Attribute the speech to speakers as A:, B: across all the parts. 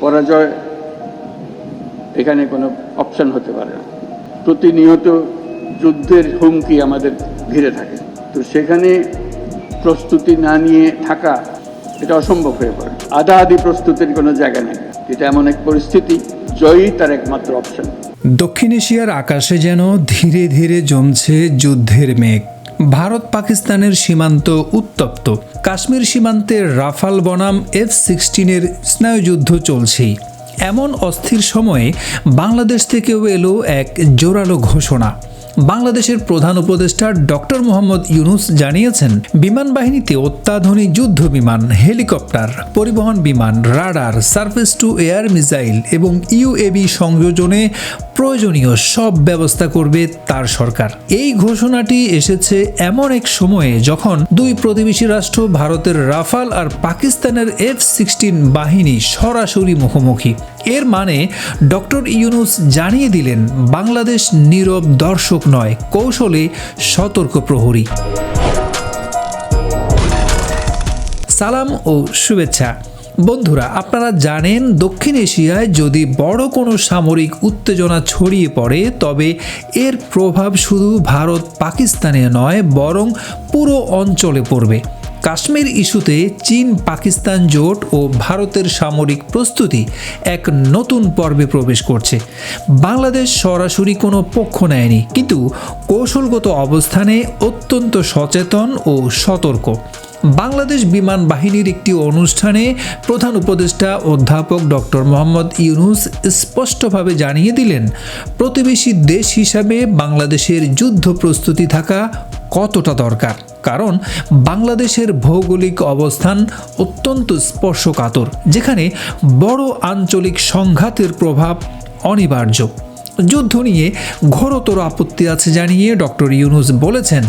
A: পরাজয় এখানে কোনো অপশন হতে পারে না। প্রতিনিয়ত যুদ্ধের হুমকি আমাদের ঘিরে থাকে। তো সেখানে প্রস্তুতি না নিয়ে থাকা এটা অসম্ভব হয়ে পড়ে। আধা আধি প্রস্তুতির কোনো জায়গা নেই। এটা এমন এক পরিস্থিতি, জয়ই তার একমাত্র অপশন
B: দক্ষিণ এশিয়ার আকাশে যেন ধীরে ধীরে জমছে যুদ্ধের মেঘ। ভারত পাকিস্তানের সীমান্ত উত্তপ্ত। কাশ্মীর সীমান্তে রাফাল বনাম এফ সিক্সটিনের স্নায়ুযুদ্ধ চলছেই। এমন অস্থির সময়ে বাংলাদেশ থেকেও এলো এক জোরালো ঘোষণা। বাংলাদেশের প্রধান উপদেষ্টা ডক্টর মোহাম্মদ ইউনুস জানিয়েছেন, বিমান বাহিনীতে অত্যাধুনিক যুদ্ধ বিমান, হেলিকপ্টার, পরিবহন বিমান, radar, surface to air missile এবং ইউএবি সংযোজনে প্রয়োজনীয় সব ব্যবস্থা করবে তার সরকার। এই ঘোষণাটি এসেছে এমন এক সময়ে যখন দুই প্রতিবেশী রাষ্ট্র ভারতের রাফাল আর পাকিস্তানের এফ সিক্সটিন বাহিনী সরাসরি মুখোমুখি। এর মানে ডক্টর ইউনুস জানিয়ে দিলেন, বাংলাদেশ নীরব দর্শক নয়, কৌশলে সতর্ক প্রহরী। সালাম ও শুভেচ্ছা। বন্ধুরা, আপনারা জানেন, দক্ষিণ এশিয়ায় যদি বড় কোনো সামরিক উত্তেজনা ছড়িয়ে পড়ে, তবে এর প্রভাব শুধু ভারত পাকিস্তানে নয়, বরং পুরো অঞ্চলে পড়বে। কাশ্মীর ইস্যুতে চীন, পাকিস্তান জোট ও ভারতের সামরিক প্রস্তুতি এক নতুন পর্বে প্রবেশ করছে। বাংলাদেশ সরাসরি কোনো পক্ষ নেয়নি, কিন্তু কৌশলগত অবস্থানে অত্যন্ত সচেতন ও সতর্ক। বাংলাদেশ বিমান বাহিনীর একটি অনুষ্ঠানে প্রধান উপদেষ্টা অধ্যাপক ডক্টর মোহাম্মদ ইউনুস স্পষ্টভাবে জানিয়ে দিলেন, প্রতিবেশী দেশ হিসাবে বাংলাদেশের যুদ্ধ প্রস্তুতি থাকা কতটা দরকার? কারণ বাংলাদেশের ভৌগোলিক অবস্থান অত্যন্ত স্পর্শকাতর, যেখানে বড় আঞ্চলিক সংঘাতের প্রভাব অনিবার্য। যুদ্ধ নিয়ে ঘোরতর আপত্তি আছে জানিয়ে ডক্টর ইউনুস বলেছেন,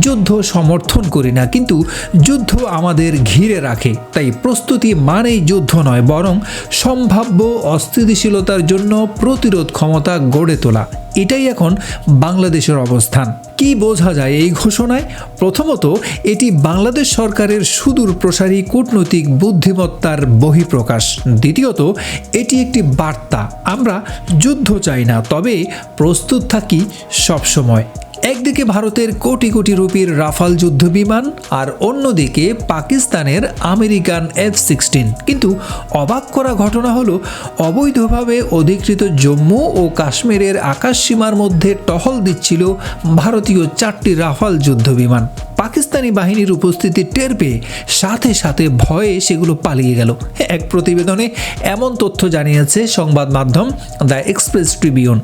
B: যুদ্ধ সমর্থন করি না, কিন্তু যুদ্ধ আমাদের ঘিরে রাখে। তাই প্রস্তুতি মানেই যুদ্ধ নয়, বরং সম্ভাব্য অস্থিতিশীলতার জন্য প্রতিরোধ ক্ষমতা গড়ে তোলা। এটাই এখন বাংলাদেশের অবস্থান। কি বোঝা যায় এই ঘোষণায়? প্রথমত, এটি বাংলাদেশ সরকারের সুদূর প্রসারী কূটনৈতিক বুদ্ধিমত্তার বহিঃপ্রকাশ। দ্বিতীয়ত, এটি একটি বার্তা। আমরা যুদ্ধ চাই না, তবে প্রস্তুত থাকি সবসময়। একদিকে ভারতের কোটি কোটি রুপির রাফাল যুদ্ধ বিমান আর অন্যদিকে পাকিস্তানের আমেরিকান এফ সিক্সটিন। কিন্তু অবাক করা ঘটনা হলো, অবৈধভাবে অধিকৃত জম্মু ও কাশ্মীরের আকাশ সীমার মধ্যে টহল দিচ্ছিল ভারতীয় চারটি রাফাল যুদ্ধ বিমান পাকিস্তানি বাহিনীর উপস্থিতি টের পেয়ে সাথে সাথে ভয়ে সেগুলো পালিয়ে গেল। এক প্রতিবেদনে এমন তথ্য জানিয়েছে সংবাদ মাধ্যম দ্য এক্সপ্রেস ট্রিবিউন।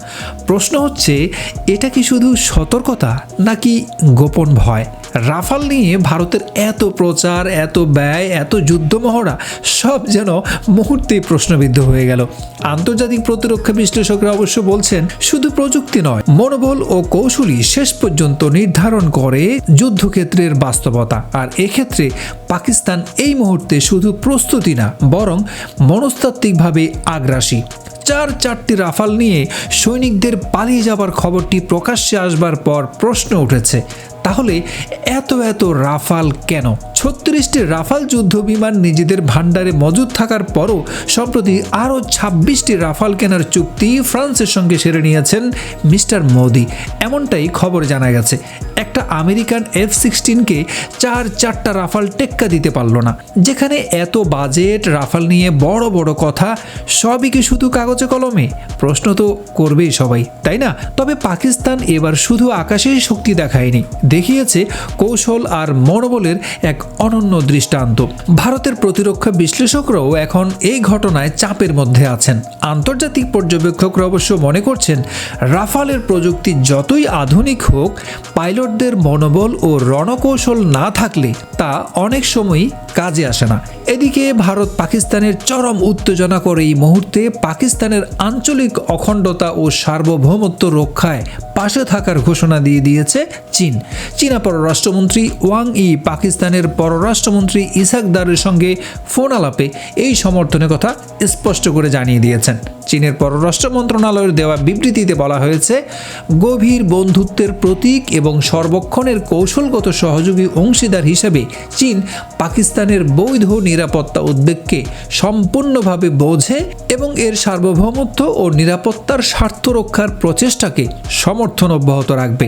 B: প্রশ্ন হচ্ছে, এটা কি শুধু সতর্কতা নাকি গোপন ভয়? রাফাল নিয়ে ভারতের এত প্রচার, এত ব্যয়, এত যুদ্ধ মহড়া সব যেন মুহূর্তেই প্রশ্নবিদ্ধ হয়ে গেল। আন্তর্জাতিক প্রতিরক্ষা বিশ্লেষকরা অবশ্য বলছেন, শুধু প্রযুক্তি নয়, মনোবল ও কৌশলী শেষ পর্যন্ত নির্ধারণ করে যুদ্ধক্ষেত্রের বাস্তবতা। আর এক্ষেত্রে পাকিস্তান এই মুহূর্তে শুধু প্রস্তুতি না, বরং মনস্তাত্ত্বিকভাবে আগ্রাসী। চার চারটি রাফাল নিয়ে সৈনিকদের পালিয়ে যাবার খবরটি প্রকাশ্যে আসবার পর প্রশ্ন উঠেছে। তাহলে এত এত রাফাল কেন? ছত্রিশটি রাফাল যুদ্ধ বিমান নিজেদের ভাণ্ডারে মজুদ থাকার পরও সম্প্রতি আরও ছাব্বিশটি রাফাল কেনার চুক্তি ফ্রান্সের সঙ্গে সেরে নিয়েছেন মিস্টার মোদি। এমনটাই খবর জানা গেছে। একটা আমেরিকান এফ সিক্সটিনকে চার চারটা রাফাল টেক্কা দিতে পারল না। যেখানে এত বাজেট রাফাল নিয়ে বড় বড় কথা, সবই কি শুধু কাগজে কলমে? প্রশ্ন তো করবেই সবাই, তাই না? তবে পাকিস্তান এবার শুধু আকাশেই শক্তি দেখায়নি। দেখিয়েছে কৌশল আর মনোবলের এক অনন্য দৃষ্টান্ত। ভারতের প্রতিরক্ষা বিশ্লেষকরাও এখন এই ঘটনায় চাপের মধ্যে আছেন। আন্তর্জাতিক পর্যবেক্ষকরা অবশ্য মনে করছেন, রাফালের প্রযুক্তি যতই আধুনিক হোক, পাইলটদের মনোবল ও রণকৌশল না থাকলে তা অনেক সময়ই কাজে আসে না। এদিকে ভারত পাকিস্তানের চরম উত্তেজনা করে এই মুহূর্তে পাকিস্তানের আঞ্চলিক অখণ্ডতা ও সার্বভৌমত্ব রক্ষায় পাশে থাকার ঘোষণা দিয়ে দিয়েছে চীন। চীনা পররাষ্ট্রমন্ত্রী ওয়াং ই পাকিস্তানের পররাষ্ট্রমন্ত্রী ইসাকদারের সঙ্গে ফোন আলাপে এই সমর্থনের কথা স্পষ্ট করে জানিয়ে দিয়েছেন। চীনের পররাষ্ট্র মন্ত্রণালয়ের দেওয়া বিবৃতিতে বলা হয়েছে, গভীর বন্ধুত্বের প্রতীক এবং সর্বক্ষণের কৌশলগত সহযোগী অংশীদার হিসেবে চীন পাকিস্তানের বৈধ নিরাপত্তা উদ্বেগকে সম্পূর্ণভাবে বোঝে এবং এর সার্বভৌমত্ব ও নিরাপত্তার স্বার্থ রক্ষার প্রচেষ্টাকে সমর্থন অব্যাহত রাখবে।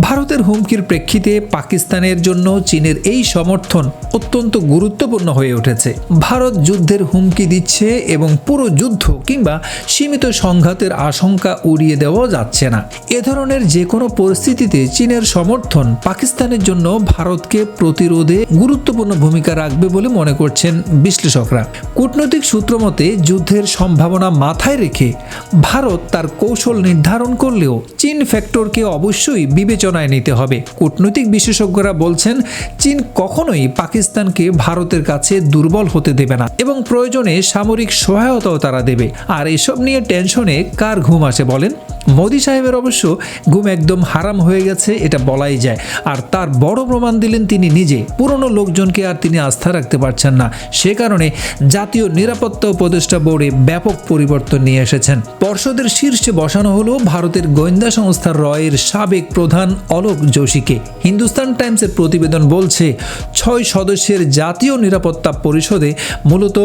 B: ভারতের হুমকির প্রেক্ষিতে পাকিস্তানের জন্য চীনের এই সমর্থন অত্যন্ত গুরুত্বপূর্ণ হয়ে উঠেছে। ভারত যুদ্ধের হুমকি দিচ্ছে এবং পুরো যুদ্ধ কিংবা সীমিত সংঘাতের আশঙ্কা উড়িয়ে দেওয়া যাচ্ছে না। এ ধরনের যে কোনো পরিস্থিতিতে চীনের সমর্থন পাকিস্তানের জন্য ভারতকে প্রতিরোধে গুরুত্বপূর্ণ ভূমিকা রাখবে বলে মনে করছেন বিশ্লেষকরা। কূটনৈতিক সূত্র মতে, যুদ্ধের সম্ভাবনা মাথায় রেখে ভারত তার কৌশল নির্ধারণ করলেও চীন ফ্যাক্টরকে অবশ্যই বিবেচনায় নিতে হবে। কূটনৈতিক বিশেষজ্ঞরা বলছেন, চীন কখনোই পাকিস্তানকে ভারতের কাছে দুর্বল হতে দেবে না এবং প্রয়োজনে সামরিক সহায়তাও তারা দেবে। আর এসব নিয়ে টেনশনে কার ঘুম আসে বলেন? মোদি সাহেবের অবশ্য ঘুম একদম হারাম হয়ে গেছে, এটা বলাই যায়। আর তার বড় প্রমাণ দিলেন তিনি নিজে। পুরনো লোকজনকে আর তিনি আস্থা রাখতে পারছেন না। সে কারণে জাতীয় নিরাপত্তা উপদেষ্টা বোর্ডে ব্যাপক পরিবর্তন নিয়ে এসেছেন। পর্ষদের শীর্ষে বসানো হলো ভারতের গোয়েন্দা সংস্থা রয়ের সাবেক প্রধান অলোক যোশীকে। হিন্দুস্তান টাইমসের প্রতিবেদন বলছে ছয় সদস্যের জাতীয় নিরাপত্তা পরিষদে মূলত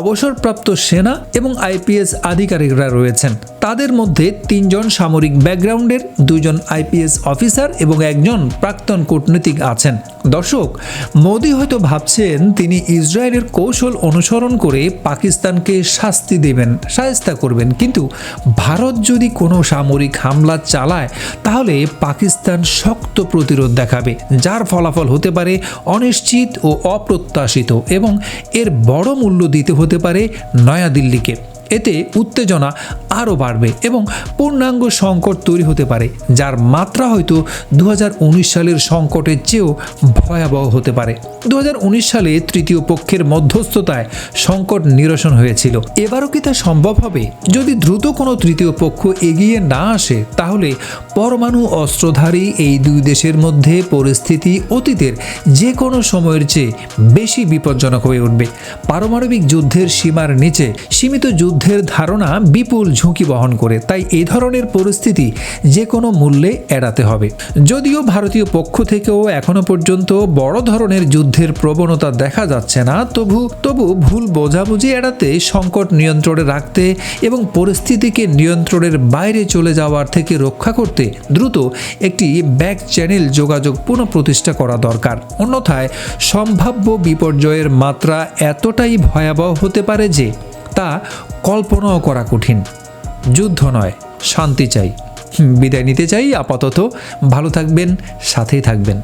B: অবসরপ্রাপ্ত সেনা এবং আইপিএস আধিকারিকরা রয়েছেন। তাদের মধ্যে তিনজন সামরিক ব্যাকগ্রাউন্ডের দুজন আইপিএস অফিসার এবং একজন প্রাক্তন কূটনীতিক আছেন। দর্শক, মোদি হয়তো ভাবছেন তিনি ইসরায়েলের কৌশল অনুসরণ করে পাকিস্তানকে শাস্তি দেবেন, সায়স্তা করবেন। কিন্তু ভারত যদি কোনো সামরিক হামলা চালায়, তাহলে পাকিস্তান শক্ত প্রতিরোধ দেখাবে, যার ফলাফল হতে পারে অনিশ্চিত ও অপ্রত্যাশিত এবং এর বড় মূল্য দিতে হতে পারে নয়াদিল্লিকে। এতে উত্তেজনা আরও বাড়বে এবং পূর্ণাঙ্গ সংকট তৈরি হতে পারে, যার মাত্রা হয়তো দু হাজার উনিশ সালের সংকটের চেয়েও ভয়াবহ হতে পারে। দু হাজার উনিশ সালে তৃতীয় পক্ষের মধ্যস্থতায় সংকট নিরসন হয়েছিল। এবারও কি তা সম্ভব হবে? যদি দ্রুত কোনো তৃতীয় পক্ষ এগিয়ে না আসে, তাহলে পরমাণু অস্ত্রধারী এই দুই দেশের মধ্যে পরিস্থিতি অতীতের যে কোনো সময়ের চেয়ে বেশি বিপজ্জনক হয়ে উঠবে। পারমাণবিক যুদ্ধের সীমার নিচে সীমিত যুদ্ধের ধারণা বিপুল ঝুঁকি বহন করে, তাই এই ধরনের পরিস্থিতি যে কোনো মূল্যে এড়াতে হবে। যদিও ভারতীয় পক্ষ থেকেও এখনও পর্যন্ত বড় ধরনের যুদ্ধের প্রবণতা দেখা যাচ্ছে না, তবু তবু ভুল বোঝাবুঝি এড়াতে সংকট নিয়ন্ত্রণে রাখতে এবং পরিস্থিতিকে নিয়ন্ত্রণের বাইরে চলে যাওয়ার থেকে রক্ষা করতে দ্রুত একটি ব্যাক চ্যানেল যোগাযোগ পুনঃপ্রতিষ্ঠা করা দরকার। অন্যথায় সম্ভাব্য বিপর্যয়ের মাত্রা এতটাই ভয়াবহ হতে পারে যে তা কল্পনাও করা কঠিন। যুদ্ধ নয়, শান্তি চাই। বিদায় নিতে চাই, আপাতত। ভালো থাকবেন, সাথেই থাকবেন।